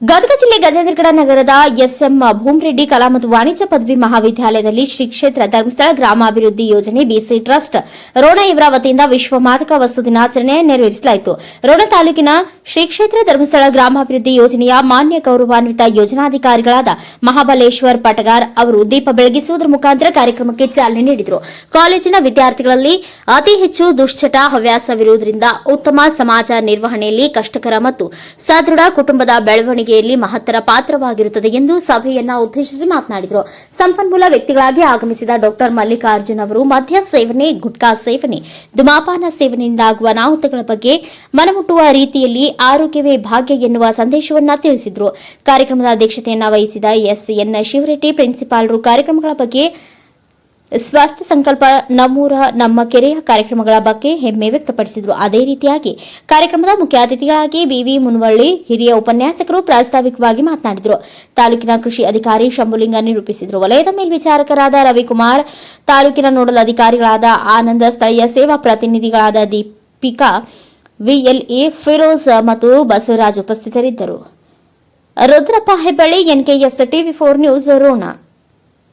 ಗದಗ ಜಿಲ್ಲೆ ಗಜೇಂದ್ರಗಡ ನಗರದ ಎಸ್ಎಂ ಭೂಮರೆಡ್ಡಿ ಕಲಾ ಮತ್ತು ವಾಣಿಜ್ಯ ಪದವಿ ಮಹಾವಿದ್ಯಾಲಯದಲ್ಲಿ ಶ್ರೀ ಕ್ಷೇತ್ರ ಧರ್ಮಸ್ಥಳ ಗ್ರಾಮಾಭಿವೃದ್ಧಿ ಯೋಜನೆ ಬಿಸಿ ಟ್ರಸ್ಟ್ ರೋಣ ಇವರ ವತಿಯಿಂದ ವಿಶ್ವ ಮಾದಕ ವಸ್ತು ದಿನಾಚರಣೆ ನೆರವೇರಿಸಲಾಯಿತು. ರೋಣ ತಾಲೂಕಿನ ಶ್ರೀ ಕ್ಷೇತ್ರ ಧರ್ಮಸ್ಥಳ ಗ್ರಾಮಾಭಿವೃದ್ಧಿ ಯೋಜನೆಯ ಮಾನ್ಯ ಗೌರವಾನ್ವಿತ ಯೋಜನಾಧಿಕಾರಿಗಳಾದ ಮಹಾಬಲೇಶ್ವರ್ ಪಟಗಾರ್ ಅವರು ದೀಪ ಬೆಳಗಿಸುವುದರ ಮುಖಾಂತರ ಕಾರ್ಯಕ್ರಮಕ್ಕೆ ಚಾಲನೆ ನೀಡಿದರು. ಕಾಲೇಜಿನ ವಿದ್ಯಾರ್ಥಿಗಳಲ್ಲಿ ಅತಿ ಹೆಚ್ಚು ದುಶ್ಚಟ ಹವ್ಯಾಸವಿರುವುದರಿಂದ ಉತ್ತಮ ಸಮಾಜ ನಿರ್ವಹಣೆಯಲ್ಲಿ ಕಷ್ಟಕರ ಮತ್ತು ಸದೃಢ ಕುಟುಂಬದ ಬೆಳವಣಿಗೆಯಲ್ಲಿ ಮಹತ್ತರ ಪಾತ್ರವಾಗಿರುತ್ತದೆ ಎಂದು ಸಭೆಯನ್ನ ಉದ್ದೇಶಿಸಿ ಮಾತನಾಡಿದರು. ಸಂಪನ್ಮೂಲ ವ್ಯಕ್ತಿಗಳಾಗಿ ಆಗಮಿಸಿದ ಡಾಕ್ಟರ್ ಮಲ್ಲಿಕಾರ್ಜುನ್ ಅವರು ಮದ್ಯ ಸೇವನೆ, ಗುಟ್ಕಾ ಸೇವನೆ, ಧುಮಾಪಾನ ಸೇವನೆಯಿಂದಾಗುವ ಅನಾಹುತಗಳ ಬಗ್ಗೆ ಮನಮುಟ್ಟುವ ರೀತಿಯಲ್ಲಿ ಆರೋಗ್ಯವೇ ಭಾಗ್ಯ ಎನ್ನುವ ಸಂದೇಶವನ್ನ ತಿಳಿಸಿದರು. ಕಾರ್ಯಕ್ರಮದ ಅಧ್ಯಕ್ಷತೆಯನ್ನ ವಹಿಸಿದ ಎಸ್ಎನ್ ಶಿವರೆಡ್ಡಿ ಪ್ರಿನ್ಸಿಪಾಲರು ಕಾರ್ಯಕ್ರಮಗಳ ಬಗ್ಗೆ ಸ್ವಾಸ್ಥ್ಯ ಸಂಕಲ್ಪ ನಮ್ಮೂರ, ನಮ್ಮ ಕೆರೆಯ ಕಾರ್ಯಕ್ರಮಗಳ ಬಗ್ಗೆ ಹೆಮ್ಮೆ ವ್ಯಕ್ತಪಡಿಸಿದರು. ಅದೇ ರೀತಿಯಾಗಿ ಕಾರ್ಯಕ್ರಮದ ಮುಖ್ಯ ಅತಿಥಿಗಳಾಗಿ ಬಿವಿ ಮುನವಳ್ಳಿ, ಹಿರಿಯ ಉಪನ್ಯಾಸಕರು ಪ್ರಾಸ್ತಾವಿಕವಾಗಿ ಮಾತನಾಡಿದರು. ತಾಲೂಕಿನ ಕೃಷಿ ಅಧಿಕಾರಿ ಶಂಭುಲಿಂಗ ನಿರೂಪಿಸಿದರು. ವಲಯದ ಮೇಲ್ವಿಚಾರಕರಾದ ರವಿಕುಮಾರ್, ತಾಲೂಕಿನ ನೋಡಲ್ ಅಧಿಕಾರಿಗಳಾದ ಆನಂದ, ಸ್ಥಳೀಯ ಸೇವಾ ಪ್ರತಿನಿಧಿಗಳಾದ ದೀಪಿಕಾ ವಿಎಲ್ಎ ಫಿರೋಜ್ ಮತ್ತು ಬಸವರಾಜ್ ಉಪಸ್ಥಿತರಿದ್ದರು. Rudrappa Hebballi NKS TV four news, Rona.